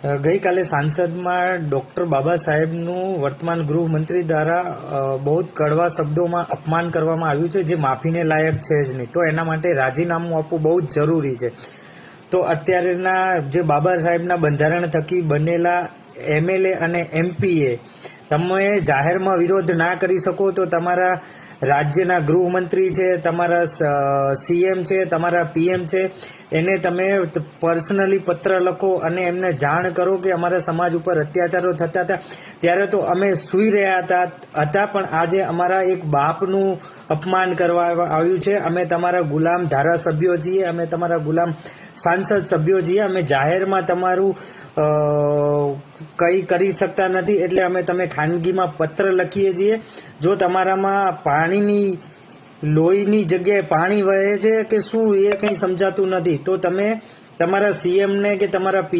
ગઈકાલે સાંસદમાં ડોક્ટર બાબા સાહેબનું વર્તમાન ગૃહમંત્રી દ્વારા બહુ કડવા શબ્દોમાં અપમાન કરવામાં આવ્યું છે, જે માફીને લાયક છે જ નહીં. તો એના માટે રાજીનામું આપવું બહુ જ જરૂરી છે. તો અત્યારના જે બાબા સાહેબના બંધારણ થકી બનેલા એમએલએ અને એમપીએ, તમે જાહેરમાં વિરોધ ના કરી શકો તો તમારા રાજ્યના ગૃહમંત્રી છે, તમારા સીએમ છે, તમારા પીએમ છે, એને તમે પર્સનલી પત્ર લખો અને એમને જાણ કરો કે અમારા સમાજ ઉપર અત્યાચારો થતા હતા. ત્યારે તો અમે સૂઈ રહ્યા હતા હતા પણ આજે અમારા એક બાપનું અપમાન કરવા આવ્યું છે. અમે તમારા ગુલામ ધારાસભ્યો છીએ, અમે તમારા ગુલામ સાંસદ સભ્યો છીએ. અમે જાહેરમાં તમારું કંઈ કરી શકતા નથી એટલે અમે તમે ખાનગીમાં પત્ર લખીએ છીએ. જો તમારામાં પાણીની, લોહીની જગ્યાએ પાણી વહે છે કે શું, એ કંઈ સમજાતું નથી. તો તમે તમારા સીએમને કે તમારા